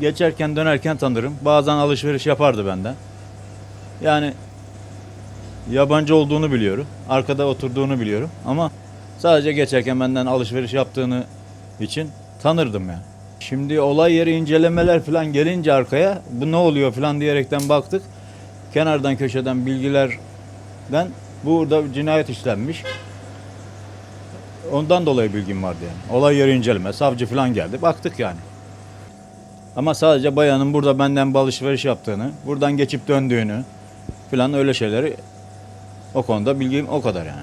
geçerken dönerken tanırım. Bazen alışveriş yapardı benden. Yani yabancı olduğunu biliyorum. Arkada oturduğunu biliyorum. Ama sadece geçerken benden alışveriş yaptığını için tanırdım yani. Şimdi olay yeri incelemeler falan gelince arkaya bu ne oluyor falan diyerekten baktık. Kenardan köşeden bilgilerden burada cinayet işlenmiş. Ondan dolayı bilgim vardı yani. Olay yeri inceleme, savcı falan geldi. Baktık yani. Ama sadece bayanın burada benden bir alışveriş yaptığını, buradan geçip döndüğünü falan öyle şeyleri o konuda bilgim o kadar yani.